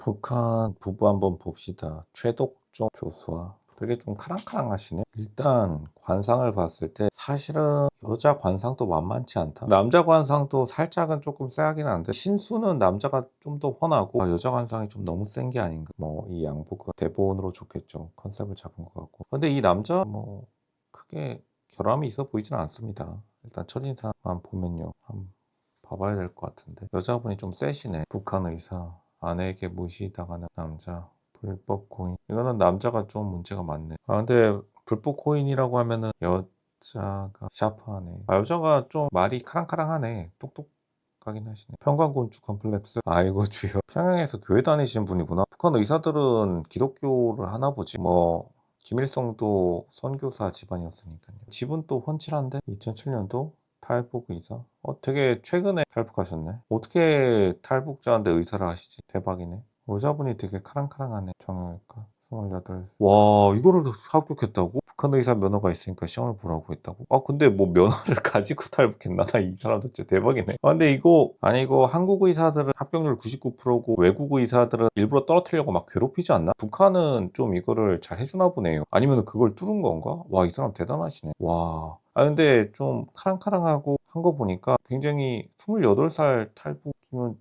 북한 부부 한번 봅시다. 최독종 교수와 되게 좀 카랑카랑하시네. 일단 관상을 봤을 때 사실은 여자 관상도 만만치 않다. 남자 관상도 살짝은 조금 세하긴 한데 신수는 남자가 좀 더 훤하고 아, 여자 관상이 좀 너무 센 게 아닌가. 뭐 이 양복은 대본으로 좋겠죠. 컨셉을 잡은 것 같고. 근데 이 남자 뭐 크게 결함이 있어 보이진 않습니다. 일단 첫인상만 보면요. 한번 봐봐야 될 것 같은데 여자분이 좀 세시네. 북한 의사 아내에게 무시당하는 남자 불법 코인 이거는 남자가 좀 문제가 많네. 아 근데 불법 코인이라고 하면은 여자가 샤프하네. 아 여자가 좀 말이 카랑카랑하네. 똑똑하긴 하시네. 평강곤축 컴플렉스. 아이고 주여. 평양에서 교회 다니시는 분이구나. 북한 의사들은 기독교를 하나 보지. 뭐 김일성도 선교사 집안이었으니까요. 집은 또 훤칠한데 2007년도 탈북 의사. 어 되게 최근에 탈북하셨네. 어떻게 탈북자인데 의사를 하시지? 대박이네. 여자분이 되게 카랑카랑하네. 정형외과. 28. 와, 이거를 합격했다고? 북한 의사 면허가 있으니까 시험을 보라고 했다고? 아, 근데 뭐 면허를 가지고 탈북했나? 나 이 사람도 진짜 대박이네. 아, 근데 이거, 아니, 이거 한국 의사들은 합격률 99%고 외국 의사들은 일부러 떨어뜨리려고 막 괴롭히지 않나? 북한은 좀 이거를 잘 해주나 보네요. 아니면 그걸 뚫은 건가? 와, 이 사람 대단하시네. 와. 아, 근데 좀 카랑카랑하고 한 거 보니까 굉장히 28살 탈북이면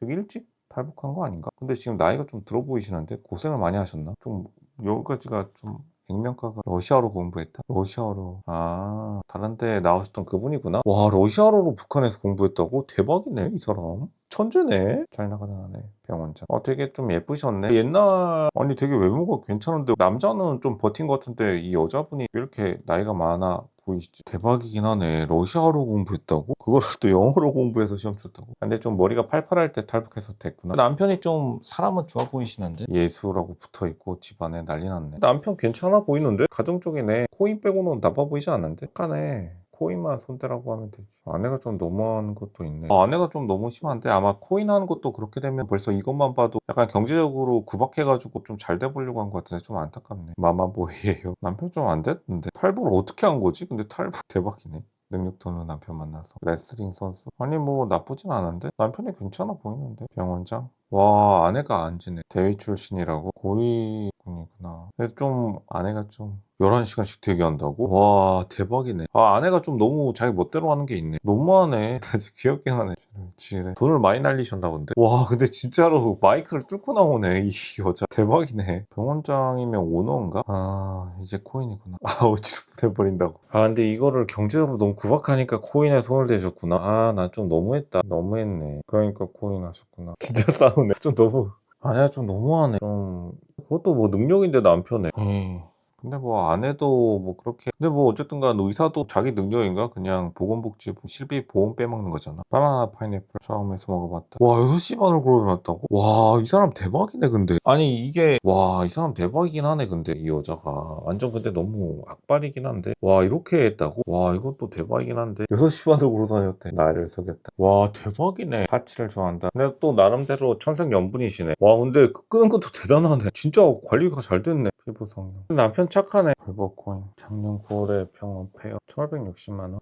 되게 일찍 탈북한 거 아닌가? 근데 지금 나이가 좀 들어 보이시는데 고생을 많이 하셨나? 좀 여기까지가 좀 액면가가 러시아어로 공부했다? 러시아어로 아 다른 데 나오셨던 그분이구나 와 러시아어로 북한에서 공부했다고? 대박이네 이 사람 천재네 잘 나가는 아내 병원장 어 되게 좀 예쁘셨네 옛날 아니 되게 외모가 괜찮은데 남자는 좀 버틴 것 같은데 이 여자분이 왜 이렇게 나이가 많아 보이시지? 대박이긴 하네. 러시아어로 공부했다고? 그걸 또 영어로 공부해서 시험 쳤다고? 근데 좀 머리가 팔팔할 때 탈북해서 됐구나. 남편이 좀 사람은 좋아 보이시는데? 예수라고 붙어 있고 집안에 난리 났네. 남편 괜찮아 보이는데? 가정적이네. 코인 빼고는 나빠 보이지 않는데? 약간의 코인만 손대라고 하면 되지. 아내가 좀 너무한 것도 있네. 아, 아내가 좀 너무 심한데 아마 코인 하는 것도 그렇게 되면 벌써 이것만 봐도 약간 경제적으로 구박해가지고 좀 잘 돼보려고 한 것 같은데 좀 안타깝네. 마마보이예요. 남편 좀 안 됐는데 탈북을 어떻게 한 거지? 근데 탈북 대박이네. 능력 도는 남편 만나서 레슬링 선수 아니 뭐 나쁘진 않은데 남편이 괜찮아 보이는데 병원장 와 아내가 안 지내 대위 출신이라고 고위군이구나 그래서 좀 아내가 좀 11시간씩 대기한다고? 와 대박이네. 아 아내가 좀 너무 자기 멋대로 하는 게 있네. 너무하네. 진짜 귀엽긴 하네. 지래 돈을 많이 날리셨나 본데? 와 근데 진짜로 마이크를 뚫고 나오네 이 여자. 대박이네. 병원장이면 오너인가? 아 이제 코인이구나. 아 어지럽 돼버린다고. 아 근데 이거를 경제적으로 너무 구박하니까 코인에 손을 대셨구나. 아 나 좀 너무했다. 너무했네. 그러니까 코인 하셨구나. 진짜 싸우네. 좀 너무. 아내가 좀 너무하네. 좀 그것도 뭐 능력인데 남편에 에이. 근데 뭐 아내도 뭐 그렇게. 근데 뭐 어쨌든 간 의사도 자기 능력인가? 그냥 보건복지부 실비 보험 빼먹는 거잖아. 바나나 파인애플 처음에서 먹어봤다. 와 6시 반을 걸어놨다고? 와 이 사람 대박이네 근데. 아니 이게 와 이 사람 대박이긴 하네 근데 이 여자가. 완전 근데 너무 악발이긴 한데. 와 이렇게 했다고? 와 이것도 대박이긴 한데. 6시 반을 걸어다녔대. 나를 속였다. 와 대박이네. 파치를 좋아한다. 근데 또 나름대로 천생연분이시네. 와 근데 그 끄는 것도 대단하네. 진짜 관리가 잘 됐네. 피부 성능 남편 착하네 불법코인 작년 9월에 병원 폐업 1560만원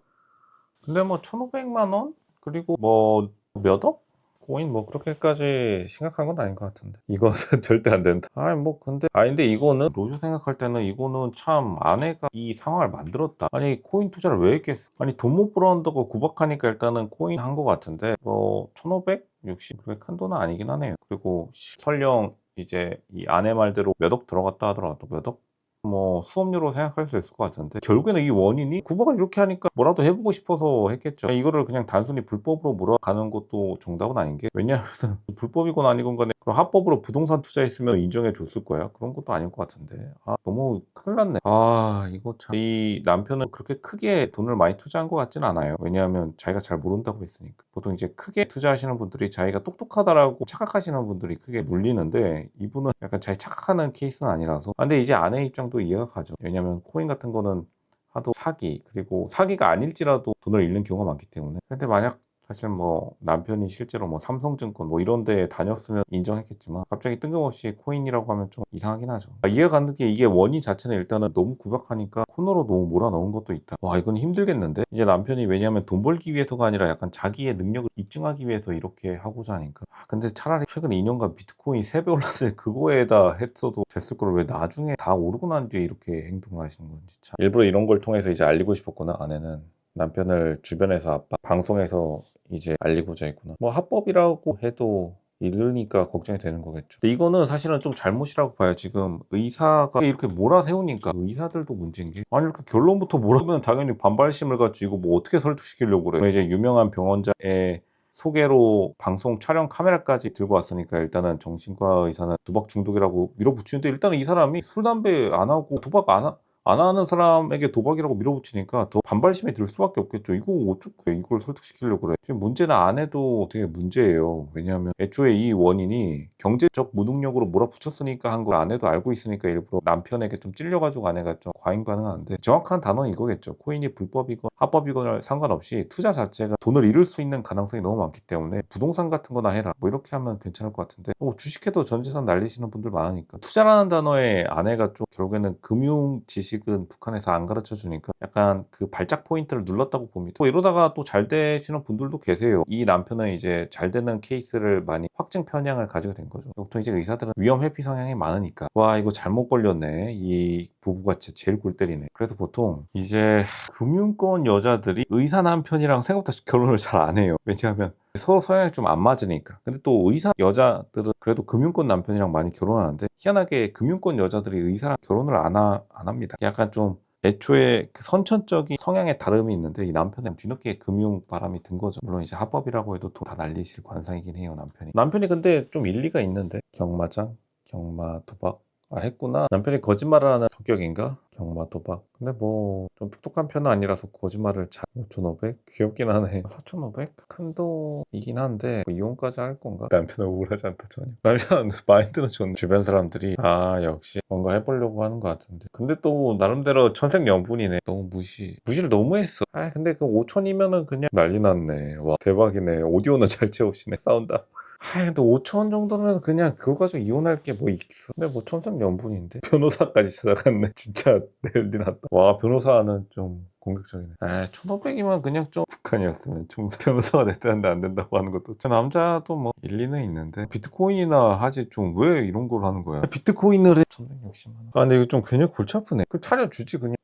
근데 뭐 1500만원? 그리고 뭐 몇 억? 코인 뭐 그렇게까지 심각한 건 아닌 것 같은데 이것은 절대 안 된다 아니 뭐 근데 아니 근데 이거는 로즈 생각할 때는 이거는 참 아내가 이 상황을 만들었다 아니 코인 투자를 왜 했겠어 아니 돈 못 벌었다고 구박하니까 일단은 코인 한 것 같은데 뭐 1560? 그렇게 큰 돈은 아니긴 하네요 그리고 설령 이제 이 아내 말대로 몇 억 들어갔다 하더라도 몇 억? 뭐 수업료로 생각할 수 있을 것 같은데 결국에는 이 원인이 구박을 이렇게 하니까 뭐라도 해보고 싶어서 했겠죠. 이거를 그냥 단순히 불법으로 몰아가는 것도 정답은 아닌 게 왜냐하면 불법이건 아니건 간에 그럼 합법으로 부동산 투자했으면 인정해 줬을 거야? 그런 것도 아닐 것 같은데. 아 너무 큰일 났네. 아 이거 참. 이 남편은 그렇게 크게 돈을 많이 투자한 것 같진 않아요. 왜냐하면 자기가 잘 모른다고 했으니까. 보통 이제 크게 투자하시는 분들이 자기가 똑똑하다라고 착각하시는 분들이 크게 물리는데 이분은 약간 자기 착각하는 케이스는 아니라서. 아, 근데 이제 아내 입장도 이해가 가죠. 왜냐면 코인 같은 거는 하도 사기 그리고 사기가 아닐지라도 돈을 잃는 경우가 많기 때문에. 근데 만약 사실 뭐 남편이 실제로 뭐 삼성증권 뭐 이런 데 다녔으면 인정했겠지만 갑자기 뜬금없이 코인이라고 하면 좀 이상하긴 하죠. 아, 이해가 안 되는 게 이게 원인 자체는 일단은 너무 구박하니까 코너로 너무 몰아넣은 것도 있다. 와 이건 힘들겠는데? 이제 남편이 왜냐하면 돈 벌기 위해서가 아니라 약간 자기의 능력을 입증하기 위해서 이렇게 하고자 하니까. 아, 근데 차라리 최근 2년간 비트코인 3배 올랐는데 그거에다 했어도 됐을 걸 왜 나중에 다 오르고 난 뒤에 이렇게 행동을 하시는 건지 참. 일부러 이런 걸 통해서 이제 알리고 싶었구나 아내는. 남편을 주변에서 아빠 방송에서 이제 알리고자 했구나. 뭐 합법이라고 해도 이르니까 걱정이 되는 거겠죠. 근데 이거는 사실은 좀 잘못이라고 봐요. 지금 의사가 이렇게 몰아세우니까 의사들도 문제인 게 아니 이렇게 결론부터 몰아면 당연히 반발심을 가지고 뭐 어떻게 설득시키려고 그래. 이제 유명한 병원자의 소개로 방송 촬영 카메라까지 들고 왔으니까 일단은 정신과 의사는 도박 중독이라고 밀어붙이는데 일단은 이 사람이 술 담배 안 하고 도박 안 하, 안 하는 사람에게 도박이라고 밀어붙이니까 더 반발심이 들 수밖에 없겠죠. 이거 어떻게 이걸 설득시키려고 그래. 지금 문제는 안 해도 되게 문제예요. 왜냐하면 애초에 이 원인이 경제적 무능력으로 몰아붙였으니까 한걸 아내도 알고 있으니까 일부러 남편에게 좀 찔려가지고 아내가 좀 과잉 반응하는데 정확한 단어는 이거겠죠. 코인이 불법이건 합법이건 상관없이 투자 자체가 돈을 잃을 수 있는 가능성이 너무 많기 때문에 부동산 같은 거나 해라. 뭐 이렇게 하면 괜찮을 것 같은데 뭐 주식해도 전 재산 날리시는 분들 많으니까 투자라는 단어에 아내가 좀 결국에는 금융 지식 은 북한에서 안 가르쳐 주니까 약간 그 발작 포인트를 눌렀다고 봅니다. 뭐 이러다가 또 잘 되시는 분들도 계세요. 이 남편은 이제 잘 되는 케이스를 많이 확증 편향을 가지게 된 거죠. 보통 이제 의사들은 위험 회피 성향이 많으니까 와 이거 잘못 걸렸네. 이 부부가 제일 골 때리네. 그래서 보통 이제 금융권 여자들이 의사 남편이랑 생각보다 결혼을 잘 안 해요. 왜냐하면 서로 성향이 좀 안 맞으니까. 근데 또 의사 여자들은 그래도 금융권 남편이랑 많이 결혼하는데 희한하게 금융권 여자들이 의사랑 결혼을 안, 하, 안 합니다. 약간 좀 애초에 그 선천적인 성향의 다름이 있는데 이 남편은 뒤늦게 금융 바람이 든 거죠. 물론 이제 합법이라고 해도 돈다 날리실 관상이긴 해요 남편이. 남편이 근데 좀 일리가 있는데 경마장, 경마 도박 아 했구나. 남편이 거짓말을 하는 성격인가? 경마 도박. 근데 뭐 좀 똑똑한 편은 아니라서 거짓말을 잘 5,500? 귀엽긴 하네. 4,500? 큰 돈이긴 한데 뭐 이혼까지 할 건가? 남편은 우울하지 않다 전혀. 남편 마인드는 좋네. 주변 사람들이 아 역시 뭔가 해보려고 하는 것 같은데. 근데 또 나름대로 천생연분이네. 너무 무시. 무시를 너무 했어. 아 근데 그 5천이면은 그냥 난리 났네. 와 대박이네. 오디오는 잘 채우시네. 싸운다. 아 근데 5천 정도면 그냥 그거 가지고 이혼할 게 뭐 있어. 근데 뭐 천생연분인데 변호사까지 찾아갔네. 진짜 난리 났다. 와 변호사는 좀 공격적이네. 아 1,500이면 그냥 좀 북한이었으면 총사 변호사가 됐다는데 안 된다고 하는 것도 저 남자도 뭐 일리는 있는데 비트코인이나 하지 좀 왜 이런 걸 하는 거야? 비트코인을 해. 1,160만 원. 아 근데 이거 좀 괜히 골치 아프네. 그 차려주지 그냥.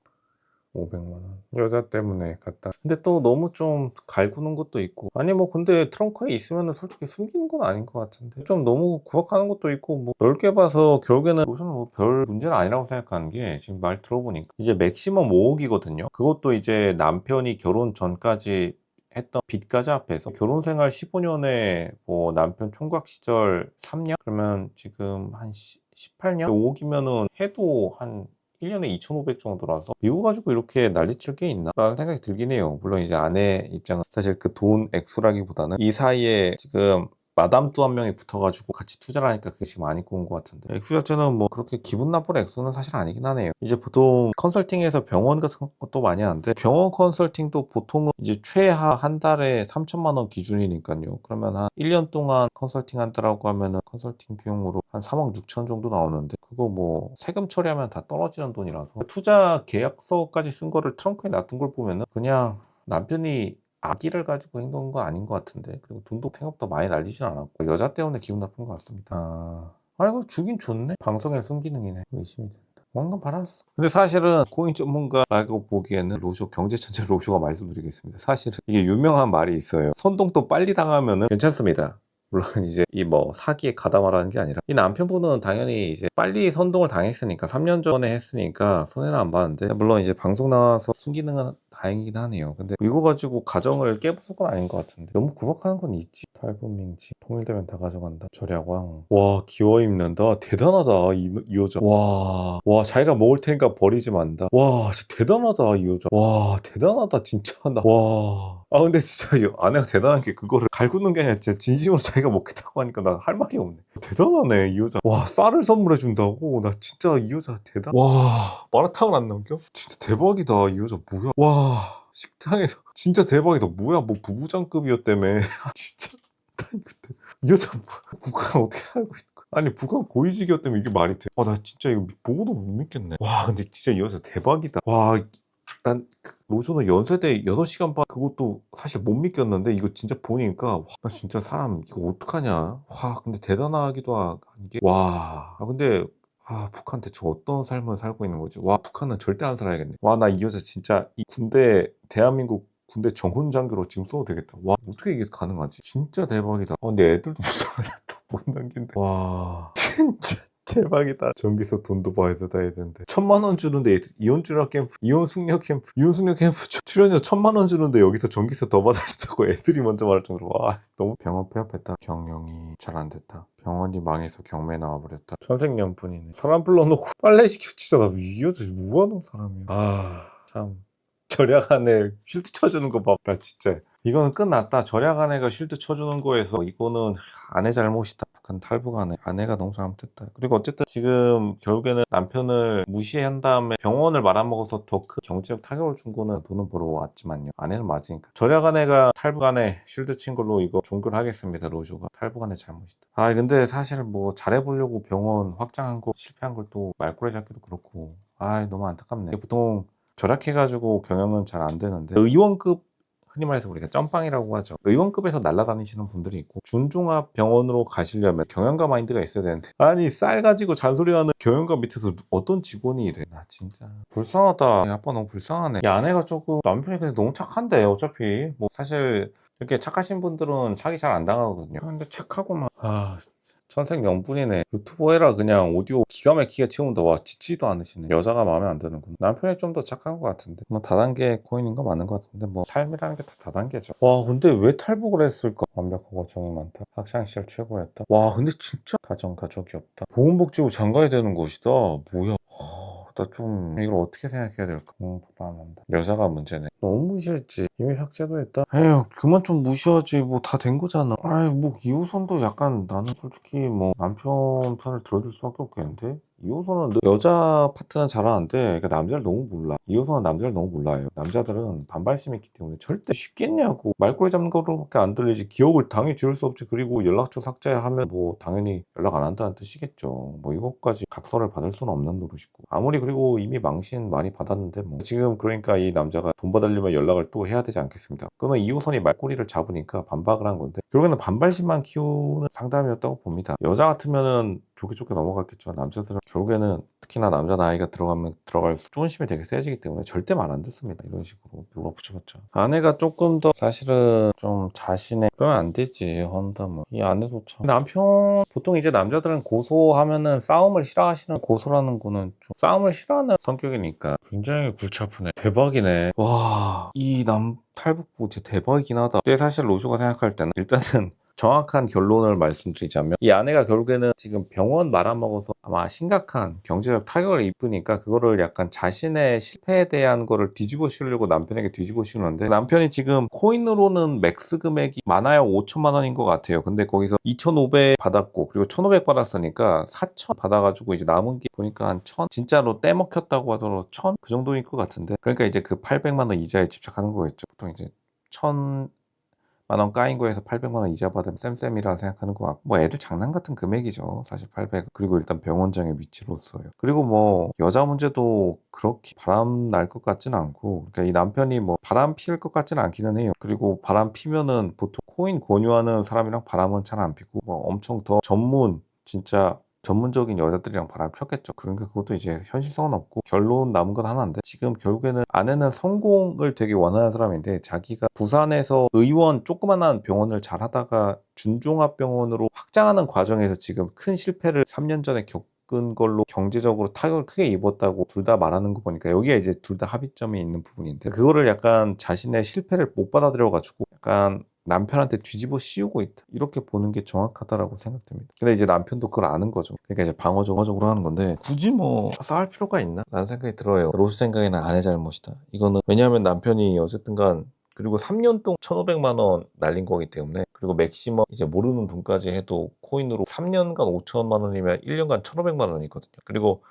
500만 원. 여자 때문에 갔다. 근데 또 너무 좀 갈구는 것도 있고. 아니 뭐 근데 트렁크에 있으면 솔직히 숨기는 건 아닌 것 같은데. 좀 너무 구박하는 것도 있고 뭐 넓게 봐서 결국에는 우선 뭐별 문제는 아니라고 생각하는 게 지금 말 들어보니까 이제 맥시멈 5억이거든요. 그것도 이제 남편이 결혼 전까지 했던 빚까지 합해서 결혼 생활 15년에 뭐 남편 총각 시절 3년 그러면 지금 한 18년 5억이면은 해도 한 1년에 2,500 정도라서 미국 가지고 이렇게 난리칠 게 있나? 라는 생각이 들긴 해요. 물론 이제 아내 입장은 사실 그 돈 액수라기보다는 이 사이에 지금 마담 뚜 한 명이 붙어가지고 같이 투자를 하니까 그게 지금 많이 꼬은 것 같은데. 액수 자체는 뭐 그렇게 기분 나쁠 액수는 사실 아니긴 하네요. 이제 보통 컨설팅에서 병원 같은 것도 많이 하는데 병원 컨설팅도 보통은 이제 최하 한 달에 3천만 원 기준이니까요. 그러면 한 1년 동안 컨설팅 한다라고 하면은 컨설팅 비용으로 한 3억 6천 정도 나오는데 그거 뭐 세금 처리하면 다 떨어지는 돈이라서 투자 계약서까지 쓴 거를 트렁크에 놔둔 걸 보면은 그냥 남편이 아기를 가지고 행동한 건 아닌 것 같은데 그리고 돈도 생각보다 많이 날리진 않았고 여자 때문에 기분 나쁜 것 같습니다. 아, 아이고 주긴 좋네. 방송의 순기능이네. 의심이 된다. 왕관 팔았어. 근데 사실은 코인 전문가라고 보기에는 로쇼 경제천재 로쇼가 말씀드리겠습니다. 사실은 이게 유명한 말이 있어요. 선동도 빨리 당하면은 괜찮습니다. 물론 이제 이 뭐 사기에 가담하라는 게 아니라. 이 남편분은 당연히 이제 빨리 선동을 당했으니까 3년 전에 했으니까 손해는 안 봤는데. 물론 이제 방송 나와서 순기능은 다행이긴 하네요. 근데 이거 가지고 가정을 깨부술 건 아닌 것 같은데 너무 구박하는 건 있지. 탈북민지 통일되면 다 가져간다. 절약왕. 와 기워 입는다. 대단하다 이, 이 여자. 와. 와 자기가 먹을 테니까 버리지 만다. 와 진짜 대단하다 이 여자. 와 대단하다 진짜 나. 와. 아 근데 진짜 이 아내가 대단한 게 그거를 갈구는 게 아니라 진짜 진심으로 자기가 먹겠다고 하니까 나 할 말이 없네. 대단하네 이 여자. 와 쌀을 선물해 준다고. 나 진짜 이 여자 대단. 와 마라탕을 안 남겨? 진짜 대박이다 이 여자 뭐야? 와. 식당에서 진짜 대박이다. 뭐야 뭐 부부장급이었다며. 진짜. 아니 그때 이 여자 뭐, 북한 어떻게 살고 있는 거야? 아니 북한 고위직이었다면 이게 말이 돼? 와나 진짜 이거 보고도 못 믿겠네. 와 근데 진짜 이 여자 대박이다. 와. 난그 로저는 연세 대 6시간 반 그것도 사실 못 믿겼는데 이거 진짜 보니까 와, 나 진짜 사람 이거 어떡하냐? 와 근데 대단하기도 한 게 와. 아, 근데 아 북한 대체 어떤 삶을 살고 있는 거지? 와 북한은 절대 안 살아야겠네. 와 나 이 여자 진짜 이 군대 대한민국 군대 정훈 장교로 지금 써도 되겠다. 와 어떻게 이게 가능하지? 진짜 대박이다. 어, 근데 애들도 무서워다 못 남긴데 와. 진짜 대박이다. 전기세 돈도 봐야서 다 해야 되는데. 천만 원 주는데 이혼 출연 캠프, 이혼 숙녀 캠프, 이혼 숙녀 캠프 출- 출연료 천만 원 주는데 여기서 전기세 더 받아야 된다고 애들이 먼저 말할 정도로 와 너무 병원 폐업했다. 경영이 잘 안 됐다. 병원이 망해서 경매 나와버렸다. 천생연분이네. 사람 불러놓고 빨래 시켜 진짜 나이 여자 뭐하는 사람이야. 아 참. 절약 안에 쉴드 쳐주는 거 봐. 나 진짜. 이거는 끝났다. 절약 아내가 쉴드 쳐주는 거에서 이거는 아내 잘못이다. 북한 탈북 아내. 아내가 너무 잘못했다. 그리고 어쨌든 지금 결국에는 남편을 무시한 다음에 병원을 말아먹어서 더 큰 경제적 타격을 준 거는 돈은 벌어왔지만요. 아내는 맞으니까. 절약 아내가 탈북 아내 쉴드 친 걸로 이거 종결 하겠습니다. 로조가. 탈북 아내 잘못이다. 아 근데 사실 뭐 잘해보려고 병원 확장한 거 실패한 걸 또 말꼬리 잡기도 그렇고. 아 너무 안타깝네. 보통 절약해가지고 경영은 잘 안 되는데 의원급 흔히 말해서 우리가 점빵이라고 하죠. 의원급에서 날아다니시는 분들이 있고 준종합 병원으로 가시려면 경영가 마인드가 있어야 되는데 아니 쌀 가지고 잔소리하는 경영가 밑에서 어떤 직원이 이래? 나 진짜 불쌍하다. 이 아빠 너무 불쌍하네. 이 아내가 조금 남편이 그래서 너무 착한데 어차피. 뭐 사실 이렇게 착하신 분들은 사기 잘 안 당하거든요. 근데 착하고만. 아 진짜 천생연분이네. 유튜버 해라 그냥 오디오 기가 막히게 채운다 와 지치지도 않으시네. 여자가 마음에 안 드는구나. 남편이 좀 더 착한 것 같은데. 뭐 다단계 코인인 거 맞는 것 같은데 뭐 삶이라는 게 다 다단계죠. 와 근데 왜 탈북을 했을까? 완벽하고 정이 많다. 학창시절 최고였다. 와 근데 진짜 가정 가족이 없다. 보건복지부 장가야 되는 곳이다. 뭐야 나 좀 이걸 어떻게 생각해야 될까? 음, 불안한다. 여자가 문제네. 너무 무시했지. 이미 삭제도 했다. 에휴, 그만 좀 무시하지. 뭐 다 된 거잖아. 아이, 뭐 이호선도 약간 나는 솔직히 뭐 남편 편을 들어줄 수밖에 없겠는데? 이호선은 너- 여자 파트는 잘하는데 그러니까 남자를 너무 몰라. 이호선은 남자를 너무 몰라요. 남자들은 반발심이 있기 때문에 절대 쉽겠냐고. 말꼬리 잡는 거로밖에 안 들리지. 기억을 당연히 지울 수 없지. 그리고 연락처 삭제하면 뭐 당연히 연락 안 한다는 뜻이겠죠. 뭐 이것까지 각서를 받을 수는 없는 노릇이고. 아무리 그리고 이미 망신 많이 받았는데 뭐 지금 그러니까 이 남자가 돈 받으려면 연락을 또 해야 되지 않겠습니다. 그러면 이호선이 말꼬리를 잡으니까 반박을 한 건데 결국에는 반발심만 키우는 상담이었다고 봅니다. 여자 같으면은 좋게 좋게 넘어갔겠지만 남자들은 결국에는 특히나 남자 나이가 들어가면 들어갈수록 쫀심이 되게 세지기 때문에 절대 말 안 듣습니다. 이런 식으로 몰아붙여봤자. 아내가 조금 더 사실은 좀 자신의 그러면 안 되지 헌담은 이 아내도 참. 남편 보통 이제 남자들은 고소하면은 싸움을 싫어하시는 고소라는 거는 좀 싸움을 싫어하는 성격이니까. 굉장히 골치 아프네. 대박이네. 와 이 남 탈북부 진짜 대박이긴 하다. 근데 사실 로즈가 생각할 때는 일단은 정확한 결론을 말씀드리자면 이 아내가 결국에는 지금 병원 말아먹어서 아마 심각한 경제적 타격을 입으니까 그거를 약간 자신의 실패에 대한 거를 뒤집어 씌우려고 남편에게 뒤집어 씌우는데 남편이 지금 코인으로는 맥스 금액이 많아야 5천만 원인 것 같아요. 근데 거기서 2,500 받았고 그리고 1,500 받았으니까 4천 받아가지고 이제 남은 게 보니까 한 1,000 진짜로 떼먹혔다고 하더라도 1,000 그 정도일 것 같은데 그러니까 이제 그 800만 원 이자에 집착하는 거겠죠. 보통 이제 1,000 만원 까인 거에서 800만 원 이자 받으면 쌤쌤이라 생각하는 거 같고 뭐 애들 장난 같은 금액이죠. 사실 800 그리고 일단 병원장의 위치로서요. 그리고 뭐 여자 문제도 그렇게 바람 날 것 같지는 않고 그러니까 이 남편이 뭐 바람 피울 것 같지는 않기는 해요. 그리고 바람 피면은 보통 코인 권유하는 사람이랑 바람은 잘 안 피고 뭐 엄청 더 전문 진짜 전문적인 여자들이랑 바람을 폈겠죠. 그러니까 그것도 이제 현실성은 없고 결론 남은 건 하나인데 지금 결국에는 아내는 성공을 되게 원하는 사람인데 자기가 부산에서 의원 조그만한 병원을 잘 하다가 준종합병원으로 확장하는 과정에서 지금 큰 실패를 3년 전에 겪은 걸로 경제적으로 타격을 크게 입었다고 둘 다 말하는 거 보니까 여기에 이제 둘 다 합의점이 있는 부분인데 그거를 약간 자신의 실패를 못 받아들여 가지고 약간 남편한테 뒤집어 씌우고 있다. 이렇게 보는 게 정확하다라고 생각됩니다. 근데 이제 남편도 그걸 아는 거죠. 그러니까 이제 방어적으로 하는 건데 굳이 뭐 싸울 필요가 있나? 라는 생각이 들어요. 로스 생각에는 아내 잘못이다. 이거는 왜냐하면 남편이 어쨌든 간 그리고 3년 동안 1,500만 원 날린 거기 때문에 그리고 맥시멈 이제 모르는 돈까지 해도 코인으로 3년간 5천만 원이면 1년간 1,500만 원이거든요. 그리고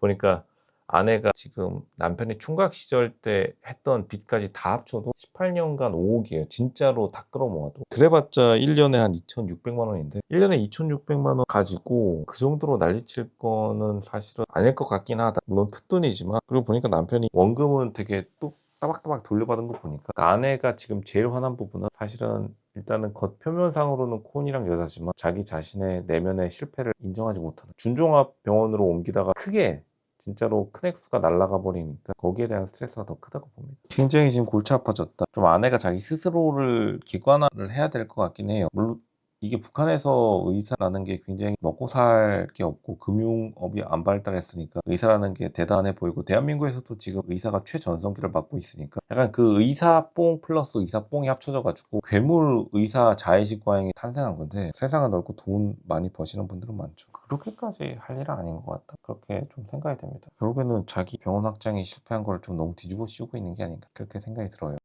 보니까 아내가 지금 남편이 총각 시절 때 했던 빚까지 다 합쳐도 18년간 5억이에요. 진짜로 다 끌어모아도. 그래봤자 1년에 한 2,600만 원인데 1년에 2,600만 원 가지고 그 정도로 난리칠 거는 사실은 아닐 것 같긴 하다. 물론 풋돈이지만 그리고 보니까 남편이 원금은 되게 또 따박따박 돌려받은 거 보니까 아내가 지금 제일 화난 부분은 사실은 일단은 겉 표면상으로는 콘이랑 여자지만 자기 자신의 내면의 실패를 인정하지 못하는 준종합 병원으로 옮기다가 크게 진짜로 큰 액수가 날아가 버리니까 거기에 대한 스트레스가 더 크다고 봅니다. 굉장히 지금 골치 아파졌다. 좀 아내가 자기 스스로를 객관화를 해야 될 것 같긴 해요. 물론 이게 북한에서 의사라는 게 굉장히 먹고 살 게 없고 금융업이 안 발달했으니까 의사라는 게 대단해 보이고 대한민국에서도 지금 의사가 최전성기를 맞고 있으니까 약간 그 의사뽕 플러스 의사뽕이 합쳐져 가지고 괴물 의사 자의식 과잉이 탄생한 건데 세상은 넓고 돈 많이 버시는 분들은 많죠. 그렇게까지 할 일은 아닌 것 같다. 그렇게 좀 생각이 됩니다. 결국에는 자기 병원 확장이 실패한 걸 좀 너무 뒤집어 씌우고 있는 게 아닌가 그렇게 생각이 들어요.